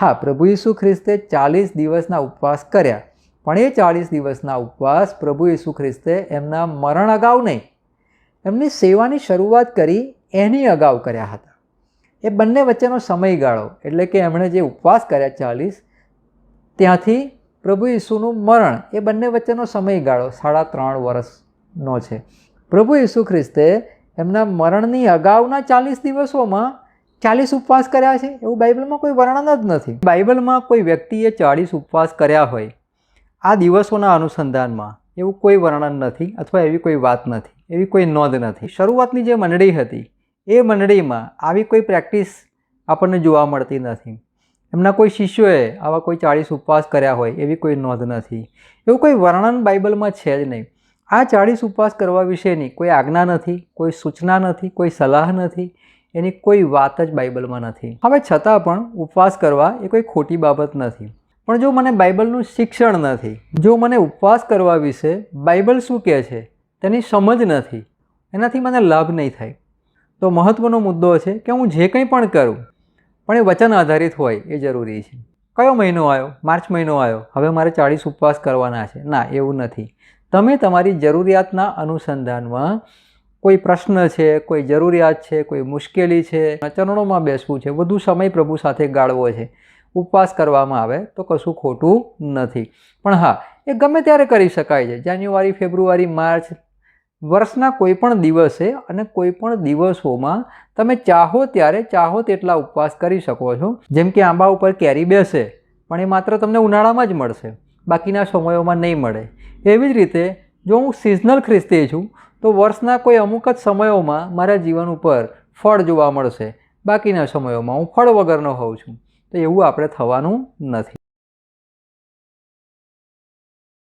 હા, પ્રભુ ઈસુ ખ્રિસ્તે ચાલીસ દિવસના ઉપવાસ કર્યા. પણ એ ચાલીસ દિવસના ઉપવાસ પ્રભુ ઈસુ ખ્રિસ્તે એમના મરણ અગાઉ નહીં. એમની સેવાની શરૂઆત કરી એની અગાઉ કર્યા હતા. એ બંને વચ્ચેનો સમયગાળો, એટલે કે એમણે જે ઉપવાસ કર્યા ચાલીસ, ત્યાંથી પ્રભુ ઈસુનું મરણ, એ બંને વચ્ચેનો સમયગાળો સાડા ત્રણ વર્ષનો છે. પ્રભુ ઈસુ ખ્રિસ્તે એમના મરણની અગાઉના ચાલીસ દિવસોમાં ચાલીસ ઉપવાસ કર્યા છે? એવું બાઇબલમાં કોઈ વર્ણન જ નથી. બાઇબલમાં કોઈ વ્યક્તિએ ચાળીસ ઉપવાસ કર્યા હોય, આ દિવસોના અનુસંધાનમાં એવું કોઈ વર્ણન નથી અથવા એવી કોઈ વાત નથી, એવી કોઈ નોંધ નથી. શરૂઆતની જે મંડળી હતી, એ મંડળીમાં આવી કોઈ પ્રેક્ટિસ આપણને જોવા મળતી નથી. એમના કોઈ શિષ્યોએ આવા કોઈ ચાળીસ ઉપવાસ કર્યા હોય, એવી કોઈ નોંધ નથી. એવું કોઈ વર્ણન બાઇબલમાં છે જ નહીં. આ ચાળીસ ઉપવાસ કરવા વિશેની કોઈ આજ્ઞા નથી, કોઈ સૂચના નથી, કોઈ સલાહ નથી એની કોઈ વાત જ બાઇબલમાં નથી. હવે છતાં પણ ઉપવાસ કરવા એ કોઈ ખોટી બાબત નથી. પણ જો મને બાઇબલનું શિક્ષણ નથી, જો મને ઉપવાસ કરવા વિશે બાઇબલ શું કહે છે, તેની સમજ નથી, એનાથી મને લાભ નહીં થાય. તો મહત્ત્વનો મુદ્દો છે કે હું જે કંઈ પણ કરું, પણ એ વચન આધારિત હોય એ જરૂરી છે. કયો મહિનો આવ્યો? માર્ચ મહિનો આવ્યો. હવે મારે ચાળીસ ઉપવાસ કરવાના છે. ના, એવું નથી. તમે તમારી જરૂરિયાતના અનુસંધાનમાં કોઈ પ્રશ્ન છે, કોઈ જરૂરિયાત છે, કોઈ મુશ્કેલી છે, ચરણોમાં બેસવું છે, વધુ સમય પ્રભુ સાથે ગાળવો છે, ઉપવાસ કરવામાં આવે તો કશું ખોટું નથી. પણ હા, એ ગમે ત્યારે કરી શકાય છે. જાન્યુઆરી, ફેબ્રુઆરી, માર્ચ વર્ષના કોઈ પણ દિવસે અને કોઈ પણ દિવસોમાં તમે ચાહો ત્યારે ચાહો તેટલા ઉપવાસ કરી શકો છો. જેમ કે આંબા ઉપર કેરી બેસે, પણ એ માત્ર તમને ઉનાળામાં જ મળશે. બાકીના સમયોમાં નહીં મળે. એવી જ રીતે જો હું સિઝનલ ખ્રિસ્તી છું તો વર્ષના કોઈ અમુક જ સમયોમાં મારા જીવન ઉપર ફળ જોવા મળશે. બાકીના સમયોમાં હું ફળ વગરનો હોઉં છું. તો એવું આપણે થવાનું નથી.